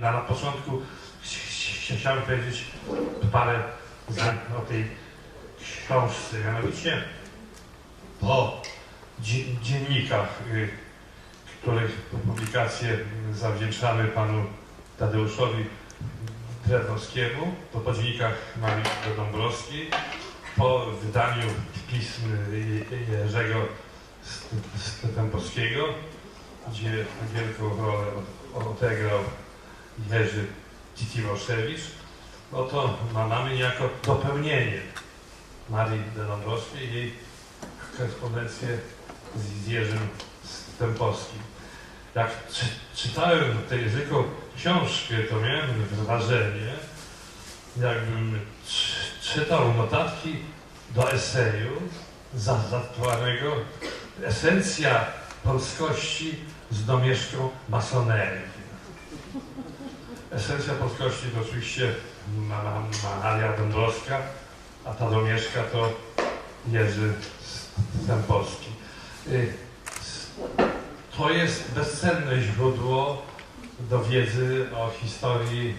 Na, na początku ch- ch- chciałem powiedzieć parę zdań o tej książce. Mianowicie po dzie- dziennikach, y, których publikację zawdzięczamy panu Tadeuszowi Drewnowskiemu, to po dziennikach Marii Dąbrowskiej, po wydaniu pism y, Jerzego Stępowskiego, gdzie wielką rolę od- odegrał Jerzy Ciciwoszewicz, no to ma- mamy niejako dopełnienie Marii Dąbrowskiej, jej korespondencję z Jerzym Stępowskim. Jak czy, czytałem tę języką książkę, to miałem wrażenie, jakbym czy- czytał notatki do eseju zatytułowanego Esencja polskości z domieszką masonerii. Esencja polskości to oczywiście ma- ma- Maria Dąbrowska, a ta domieszka to Jerzy Stępowski. Y, To jest bezcenne źródło do wiedzy o historii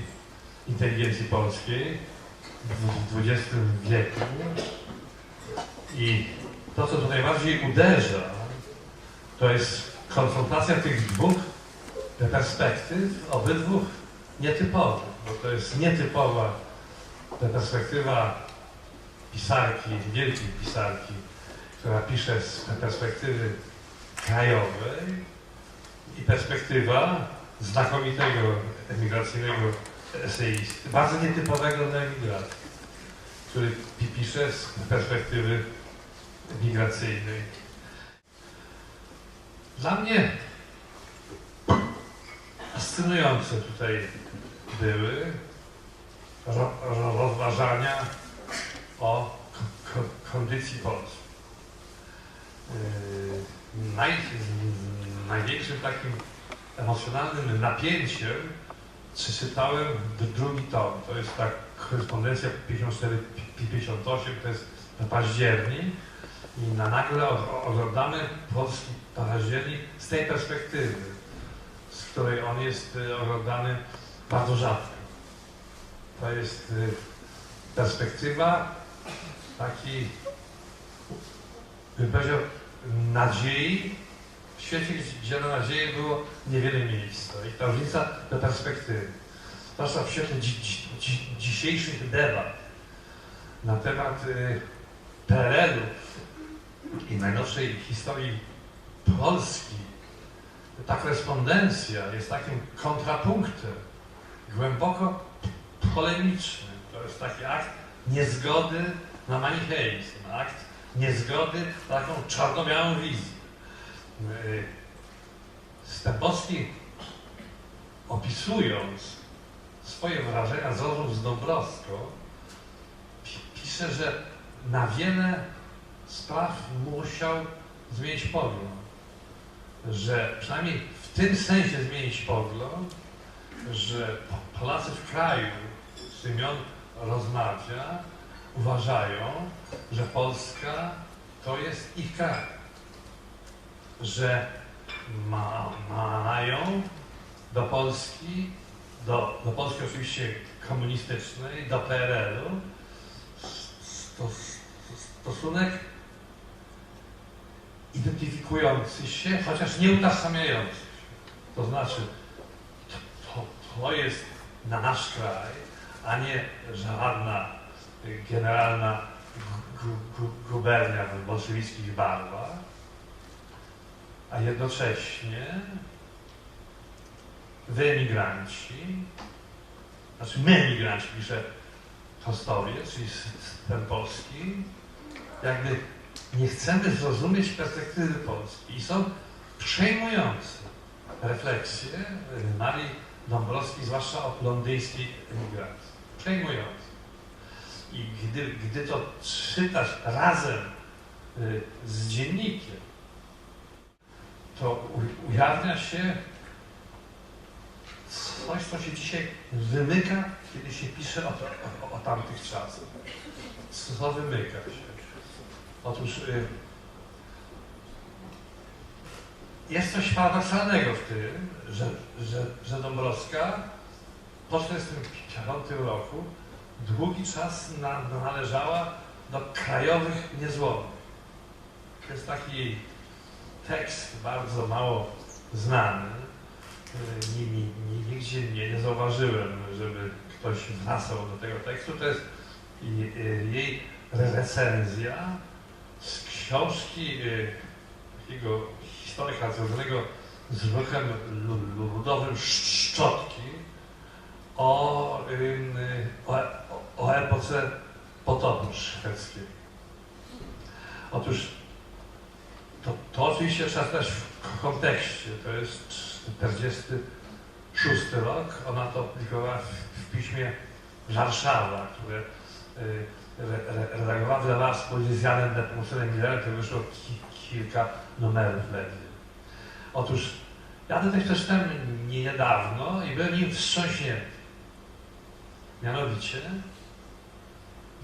inteligencji polskiej w XX wieku. I to, co tu najbardziej uderza, to jest konfrontacja tych dwóch perspektyw, obydwu nietypowych, bo to jest nietypowa ta perspektywa pisarki, wielkiej pisarki, która pisze z perspektywy krajowej i perspektywa znakomitego emigracyjnego eseisty, bardzo nietypowego dla emigracji, który pi- pisze z perspektywy migracyjnej. Dla mnie fascynujące tutaj były ro, ro, rozważania o ko, ko, kondycji Polski. Yy, naj, największym takim emocjonalnym napięciem przeczytałem drugi tom. To jest ta korespondencja 54-58, to jest październik. I na nagle oglądamy polski październik z tej perspektywy, z której on jest y, oglądany bardzo rzadko. To jest y, perspektywa takiej, bym powiedział, nadziei w świecie, gdzie na nadzieję było niewiele miejsca. I ta różnica do perspektywy. Zwłaszcza w świetle dzi, dzi, dzisiejszych debat na temat y, PRL-u i najnowszej historii Polski, ta korespondencja jest takim kontrapunktem głęboko polemicznym. To jest taki akt niezgody na manicheizm, akt niezgody na taką czarno-białą wizję. Yy, Stępowski opisując swoje wrażenia z rozmów z Dąbrowską, pi- pisze, że na wiele spraw musiał zmienić pogląd. Że przynajmniej w tym sensie zmienić pogląd, że Po- Polacy w kraju, z którymi on rozmawia, uważają, że Polska to jest ich kraj. Że ma, mają do Polski, do, do Polski oczywiście komunistycznej, do PRL-u stos, stosunek identyfikujący się, chociaż nie utożsamiający się. To znaczy, to, to, jest na nasz kraj, a nie żadna generalna gu, gu, gu, gubernia w bolszewickich barwach, a jednocześnie wy emigranci, znaczy my emigranci, pisze Kostowiec, czyli Stępowski, jakby nie chcemy zrozumieć perspektywy Polski i są przejmujące refleksje y, Marii Dąbrowskiej, zwłaszcza o londyńskiej emigracji. Przejmujące. I gdy, gdy to czytasz razem y, z dziennikiem, to ujawnia się coś, co się dzisiaj wymyka, kiedy się pisze o, o, o tamtych czasach. Co wymyka się? Otóż y, jest coś paradoksalnego w tym, że, że, że Dąbrowska po 1945 roku długi czas na, należała do krajowych niezłomnych. To jest taki tekst bardzo mało znany. Y, ni- ni- ni- Nigdzie nie, nie zauważyłem, żeby ktoś wracał do tego tekstu. To jest jej recenzja z książki y, takiego historyka związanego z ruchem lu- ludowym Szczotki o, y, o, o epoce potopu szwedzkiej. Otóż to, to oczywiście trzeba znać w kontekście. To jest 46 rok. Ona to publikowała w, w piśmie Warszawa, które y, re, re, redagowała, wydawała wspólnie z Janem Nepomucenem Millerem, wyszło ki, kilka numerów ledwie. Otóż ja ten tekst przeczytałem nie- niedawno i byłem nim wstrząśnięty. Mianowicie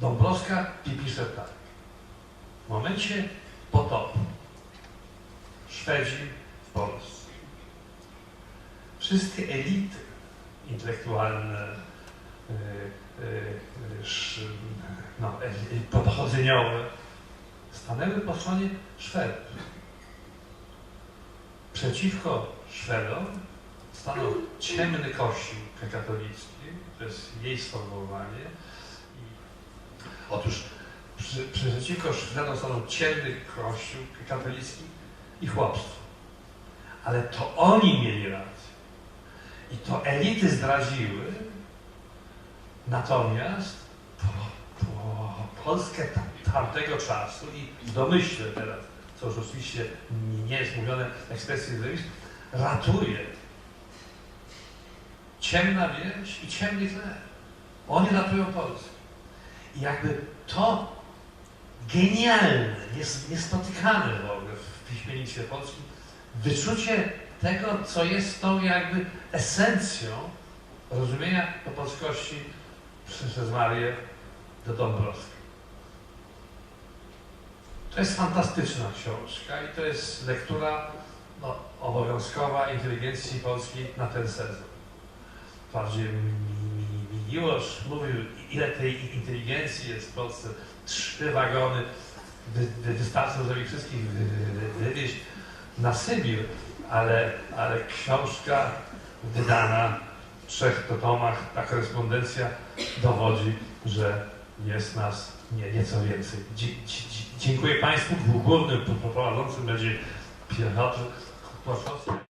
Dąbrowska pisze tak. W momencie potopu Szwedzi w Polsce wszystkie elity intelektualne, no, pochodzeniowe stanęły po stronie Szwedów. Przeciwko Szwedom stanął ciemny kościół katolicki, to jest jej sformułowanie. Otóż przy, przeciwko Szwedom stanął ciemny kościół katolicki i chłopstwo. Ale to oni mieli rację. I to elity zdradziły, natomiast po, po Polskę tam, tamtego czasu i domyślę teraz, co już oczywiście nie jest mówione zjawisk, ratuje ciemna wieś i ciemny chleb. Oni ratują Polskę. I jakby to genialne, nies- niespotykane w ogóle w piśmiennictwie polskim, wyczucie tego, co jest tą jakby esencją rozumienia do polskości przez Marię do Dąbrowskiej. To jest fantastyczna książka i to jest lektura no, obowiązkowa inteligencji polskiej na ten sezon. Wprawdzie mi- mi- mi- Miłosz mówił, ile tej inteligencji jest w Polsce. Trzy wagony wy, wy, wystarczą, żeby ich wszystkich wy, wy, wywieźć na Sybir, ale, ale książka wydana trzech tomach, ta korespondencja dowodzi, że jest nas nie, nieco więcej. Dzie, dziękuję Państwu. Głównym prowadzącym będzie Piotr Kłosowski.